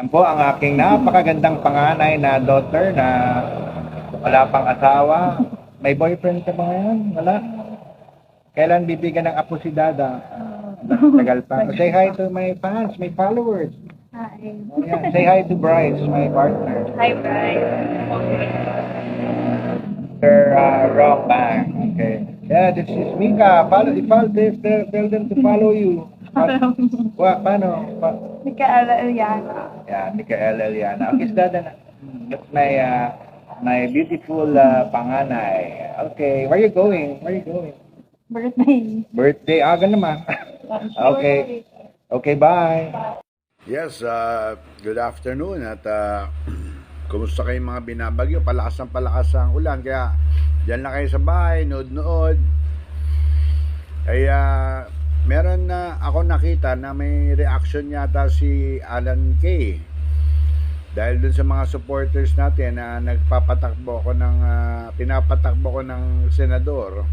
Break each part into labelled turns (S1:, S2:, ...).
S1: Yan po ang aking napakagandang panganay na daughter na wala pang asawa. May boyfriend ka ba ngayon? Wala? Kailan bibigyan ng apo si Dada? Tagal pa. Say hi to my fans, my followers.
S2: Hi.
S1: Oh, yeah. Say hi to Bryce, my partner.
S2: Hi, Brian.
S1: Sir uh, Rock Bang. Okay. Yeah, this is Mika. Follow, follow, tell, tell them to follow you. Pa- Wa, paano? Pa,
S2: Mikaela Eliana.
S1: yeah, Mikael Eliana. Okay, Dada na. That's my, uh, my beautiful uh, panganay. Okay, where you going? Where you going?
S2: Birthday.
S1: Birthday, aga naman. okay. Okay, bye.
S3: Yes, uh, good afternoon at uh, kumusta kayong mga binabagyo? Palakas ng palakas ang ulan kaya diyan lang kayo sa bahay, nood-nood. Kaya meron na ako nakita na may reaction yata si Alan Kay. Dahil dun sa mga supporters natin na nagpapatakbo ko ng ah, pinapatakbo ko ng senador.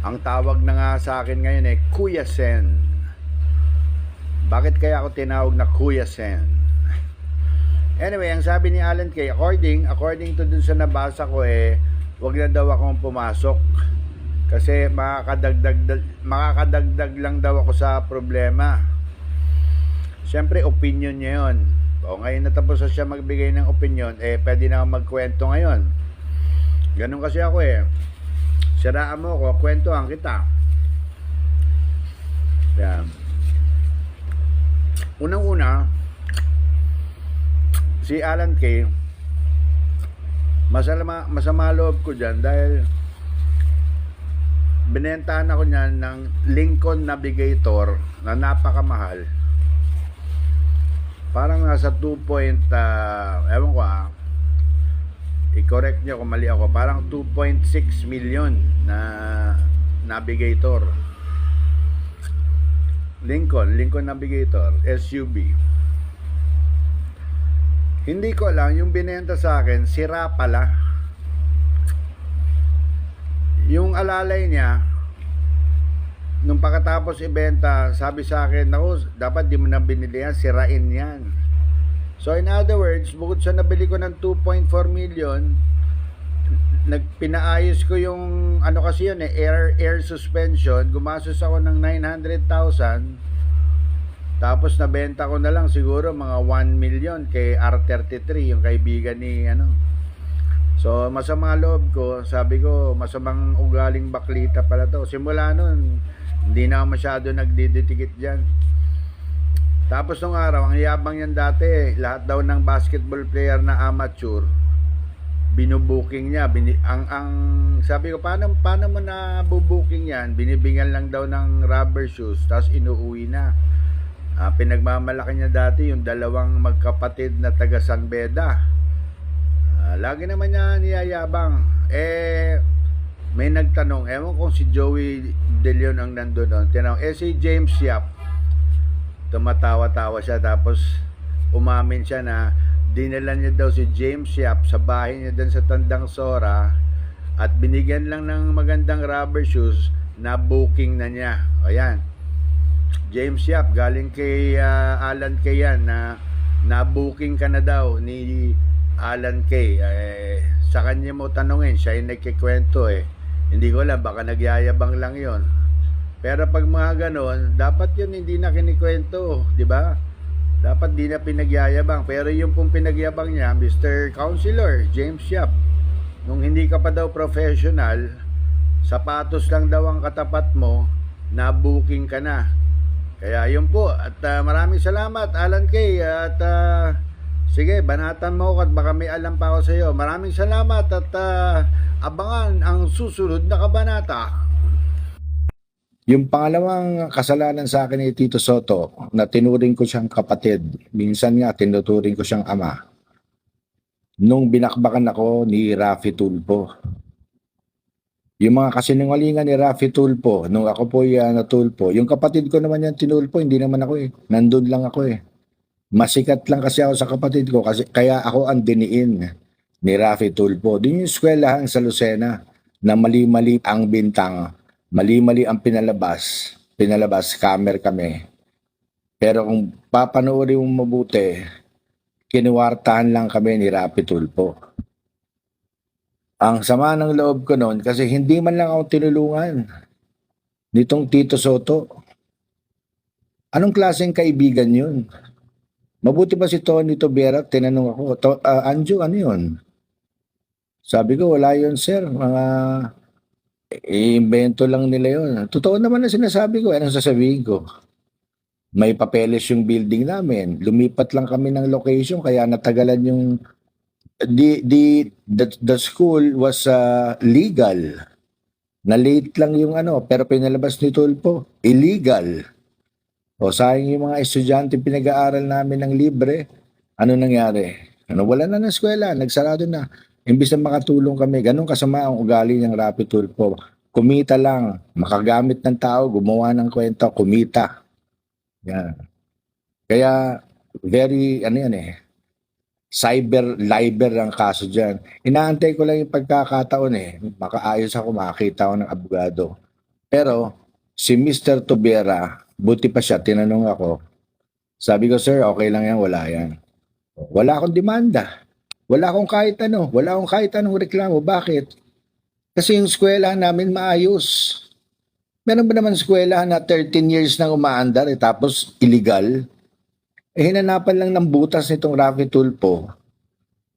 S3: Ang tawag na nga sa akin ngayon eh Kuya Sen. Bakit kaya ako tinawag na Kuya Sen? Anyway, ang sabi ni Alan Kay, according, according to dun sa nabasa ko eh, wag na daw akong pumasok. Kasi makakadagdag, makakadagdag lang daw ako sa problema. Siyempre, opinion niya yun. O ngayon natapos na siya magbigay ng opinion, eh pwede na ako magkwento ngayon. Ganun kasi ako eh. Siraan mo ko, kwentuhan kita. Yan. Unang-una, si Alan Kay, masama, masama loob ko dyan dahil binentahan ako niyan ng Lincoln Navigator na napakamahal. Parang nasa 2 point, ah, ewan ko ah, i-correct niyo kung mali ako, parang 2.6 million na Navigator. Lincoln, Lincoln Navigator, SUV. Hindi ko alam, yung binenta sa akin, sira pala. Yung alalay niya, nung pagkatapos ibenta, sabi sa akin, naku, dapat di mo na binili yan, sirain yan. So in other words, bukod sa nabili ko ng 2.4 million, nagpinaayos ko yung ano kasi yun eh, air, air suspension, gumastos ako ng 900,000 tapos nabenta ko na lang siguro mga 1 million kay R33 yung kaibigan ni ano So masama loob ko, sabi ko masamang ugaling baklita pala to. Simula nun, hindi na ako masyado nagdidikit dyan. Tapos nung araw, ang yabang yan dati, lahat daw ng basketball player na amateur, binubuking niya. Bini, ang, ang, sabi ko, paano, paano mo na bubuking yan? Binibigyan lang daw ng rubber shoes, tapos inuuwi na. Ah, pinagmamalaki niya dati yung dalawang magkapatid na taga San Beda. Ah, lagi naman niya niyayabang. Eh, may nagtanong, ewan kung si Joey De Leon ang nandun doon. Tinanong, eh si James Yap, tumatawa-tawa siya tapos umamin siya na dinala niya daw si James Yap sa bahay niya doon sa Tandang Sora at binigyan lang ng magandang rubber shoes na booking na niya. Ayan. James Yap, galing kay ah, Alan Kay yan na na-booking ka na daw ni Alan Kay. Eh, sa kanya mo tanungin, siya yung nagkikwento eh. Hindi ko alam, baka nagyayabang lang yon. Pero pag mga ganon, dapat yun hindi na kinikwento, di ba? Dapat di na pinagyayabang. Pero yung pong pinagyabang niya, Mr. Counselor, James Yap, nung hindi ka pa daw professional, sapatos lang daw ang katapat mo, na-booking ka na. Kaya yun po, at ah, maraming salamat Alan Kay at ah, sige, banatan mo ako at baka may alam pa ako sa iyo. Maraming salamat at ah, abangan ang susunod na kabanata.
S4: Yung pangalawang kasalanan sa akin ni Tito Soto na tinuring ko siyang kapatid, minsan nga tinuturing ko siyang ama. Nung binakbakan ako ni Rafi Tulpo. Yung mga kasinungalingan ni Rafi Tulpo, nung ako po yan na Tulpo, yung kapatid ko naman yan tinulpo, hindi naman ako eh. Nandun lang ako eh. Masikat lang kasi ako sa kapatid ko, kasi, kaya ako ang diniin ni Rafi Tulpo. Din yung eskwelahan sa Lucena na mali-mali ang bintang mali-mali ang pinalabas, pinalabas, camera kami. Pero kung papanoorin mo mabuti, kinuwartahan lang kami ni Rapi Tulpo. Ang sama ng loob ko noon kasi hindi man lang ako tinulungan nitong Tito Soto. Anong klaseng kaibigan yun? Mabuti pa si Tony Tobera, tinanong ako, to, ah, Anjo, ano yun? Sabi ko, wala yun sir, mga i-invento lang nila yun. Totoo naman na sinasabi ko, anong sasabihin ko? May papeles yung building namin. Lumipat lang kami ng location kaya natagalan yung the the the, the school was uh, legal. Na late lang yung ano, pero pinalabas ni Tulpo, illegal. O sayang yung mga estudyante pinag-aaral namin ng libre. Ano nangyari? Ano wala na ng eskwela, nagsarado na. Imbis na makatulong kami, ganun kasama ang ugali ng Rapid Tulpo. Kumita lang, makagamit ng tao, gumawa ng kwento, kumita. Yan. Kaya very ano yan eh cyber liber ang kaso diyan. Inaantay ko lang yung pagkakataon eh. Makaayos ako, makakita ako ng abogado. Pero si Mr. Tobera, buti pa siya, tinanong ako. Sabi ko, sir, okay lang yan, wala yan. Wala akong demanda. Wala akong kahit ano. Wala akong kahit anong reklamo. Bakit? Kasi yung eskwela namin maayos. Meron ba naman eskwela na 13 years nang umaandar eh, tapos illegal? Eh, hinanapan lang ng butas nitong Rafi Tulpo.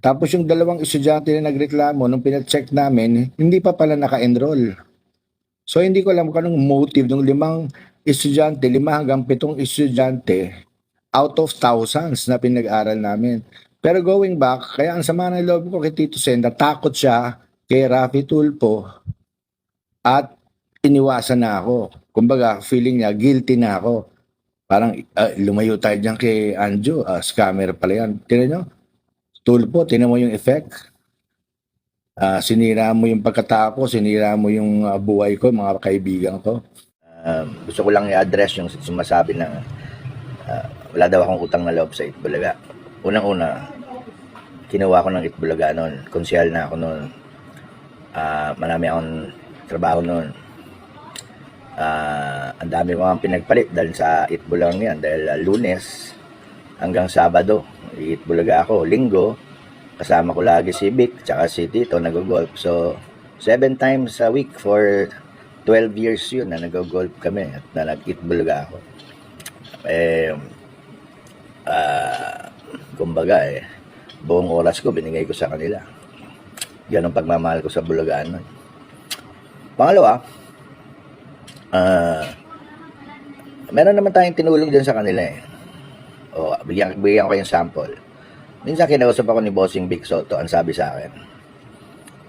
S4: Tapos yung dalawang estudyante na nagreklamo, nung pinacheck namin, hindi pa pala naka-enroll. So, hindi ko alam kung anong motive ng limang estudyante, lima hanggang pitong estudyante out of thousands na pinag-aral namin. Pero going back, kaya ang sama ng loob ko kay Tito Sen, natakot siya kay Rafi Tulpo at iniwasan na ako. Kumbaga, feeling niya, guilty na ako. Parang ah, lumayo tayo dyan kay Anjo, ah, scammer pala yan. Tinan nyo, tulpo, tinan mo yung effect. Ah, sinira mo yung pagkatao ko, sinira mo yung ah, buhay ko, mga kaibigan ko.
S5: Um, gusto ko lang i-address yung sumasabi na ah, wala daw akong utang na loob sa Itbulaga. Unang-una, kinuha ko ng Itbulaga noon. Konsyal na ako noon. Ah, marami akong trabaho noon. Ah, ang dami ko ang pinagpalit dahil sa Itbulaga yan. Dahil ah, lunes hanggang Sabado, Itbulaga ako. Linggo, kasama ko lagi si Vic, tsaka si Tito, nag-golf. So, seven times a week for 12 years yun na nag-golf kami at na nag-Itbulaga ako. Eh, ah, kumbaga eh, buong oras ko binigay ko sa kanila. Yan ang pagmamahal ko sa Bulagaan nun. Pangalawa, ah, meron naman tayong tinulong din sa kanila eh. O, bigyan, bigyan ko yung sample. Minsan kinausap ako ni Bossing Big Soto, ang sabi sa akin,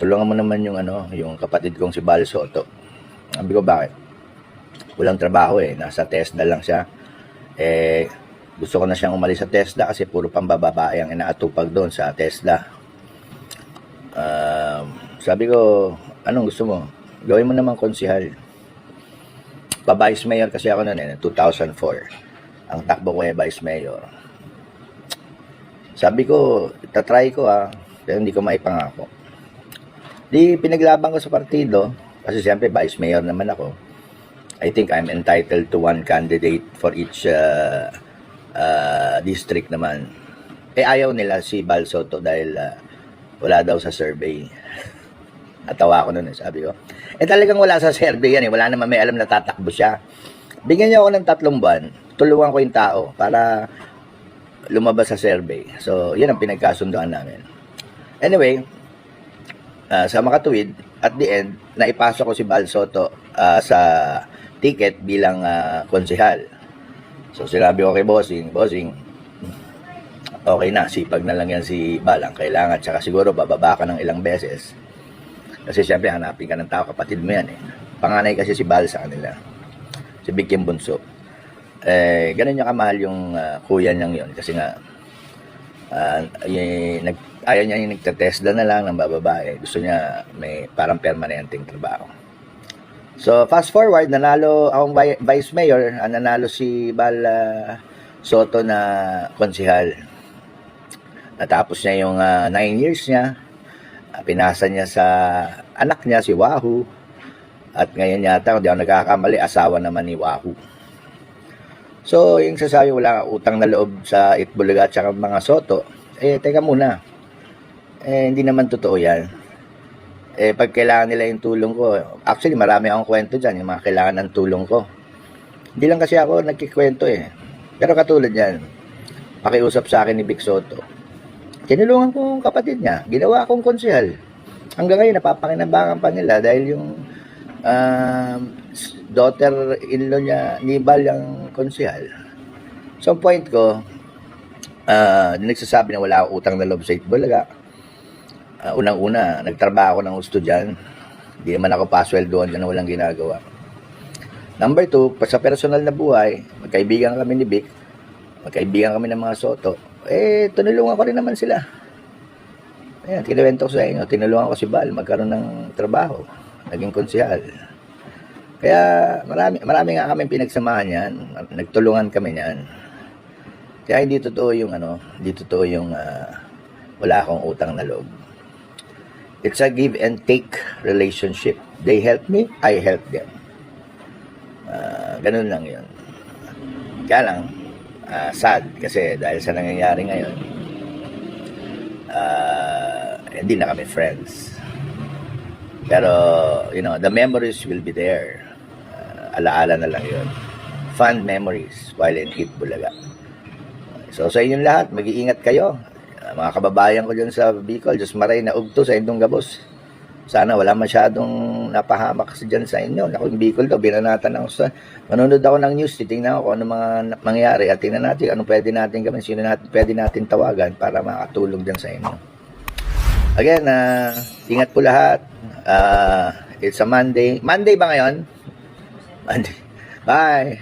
S5: tulungan mo naman yung ano, yung kapatid kong si Bal Soto. Sabi ko, bakit? Walang trabaho eh, nasa TESDA lang siya. Eh, gusto ko na siyang umalis sa TESDA kasi puro pambababae ang inaatupag doon sa TESDA. Um, sabi ko, anong gusto mo? Gawin mo naman konsihal. Pa-vice mayor kasi ako noon eh, 2004. Ang takbo ko ay vice mayor. Sabi ko, tatry ko ah, pero hindi ko maipangako. Di pinaglaban ko sa partido, kasi siyempre vice mayor naman ako. I think I'm entitled to one candidate for each uh, uh, district naman. Eh ayaw nila si Bal Soto dahil uh, wala daw sa survey. Natawa ako nun eh, sabi ko. Eh talagang wala sa survey yan eh. Wala naman may alam na tatakbo siya. Bigyan niya ako ng tatlong buwan. Tulungan ko yung tao para lumabas sa survey. So, yan ang pinagkasundoan namin. Anyway, ah, sa makatuwid, at the end, naipasok ko si Bal Soto ah, sa ticket bilang ah, konsehal. So, sinabi ko kay Bossing, Bossing, okay na, sipag na lang yan si Bal. Ang kailangan, tsaka siguro bababa ka ng ilang beses. Kasi siyempre, hanapin ka ng tao, kapatid mo yan eh. Panganay kasi si Bal sa kanila. Si Big Kim Bunso eh, ganun niya kamahal yung ah, kuya niyang yun. Kasi nga, ah, y- nag, ayaw niya yung nagtatesla na lang ng bababae. Gusto niya may parang permanenteng trabaho. So, fast forward, nanalo akong vi- vice mayor, ah, nanalo si Bal ah, Soto na konsihal. Natapos niya yung 9 years niya. Ah, pinasa niya sa anak niya, si Wahoo. At ngayon yata, kung ako nagkakamali, asawa naman ni Wahoo. So, yung sasabi wala utang na loob sa Itbulaga at saka mga Soto, eh, teka muna. Eh, hindi naman totoo yan. Eh, pag kailangan nila yung tulong ko, actually, marami akong kwento dyan, yung mga kailangan ng tulong ko. Hindi lang kasi ako nagkikwento eh. Pero katulad yan, pakiusap sa akin ni Vic Soto. Tinulungan ko ang kapatid niya. Ginawa akong konsehal. Hanggang ngayon, napapakinabangan pa nila dahil yung um, daughter-in-law niya, Nibal, yung konsehal. So, ang point ko, uh, nagsasabi na wala akong utang na loob sa Itbulaga. Uh, unang-una, nagtrabaho ako ng gusto dyan. Hindi naman ako pasweldoan dyan na walang ginagawa. Number two, sa personal na buhay, magkaibigan kami ni Vic, magkaibigan kami ng mga Soto, eh, tinulungan ko rin naman sila. Ayan, kinuwento ko sa inyo, tinulungan ko si Bal magkaroon ng trabaho, naging konsihal. Kaya marami, marami nga kami pinagsamahan yan, nagtulungan kami niyan. Kaya hindi totoo yung ano, hindi totoo yung ah, wala akong utang na loob. It's a give and take relationship. They help me, I help them. Ah, ganun lang yun. Kaya lang, ah, sad kasi dahil sa nangyayari ngayon, ah, hindi na kami friends. Pero, you know, the memories will be there. Alaala na lang yun. Fun memories while in Hit Bulaga. So, sa inyong lahat, mag-iingat kayo. Ah, mga kababayan ko dyan sa Bicol, Diyos maray na ugto sa inyong gabos. Sana wala masyadong napahamak kasi dyan sa inyo. Naku, yung Bicol daw, binanatan ako sa... Manonood ako ng news, titingnan ko kung ano mga mangyari at tingnan natin ano pwede natin gawin, sino natin, pwede natin tawagan para makatulong dyan sa inyo. Again, ah, ingat po lahat. Ah, it's a Monday. Monday ba ngayon? Monday. Bye!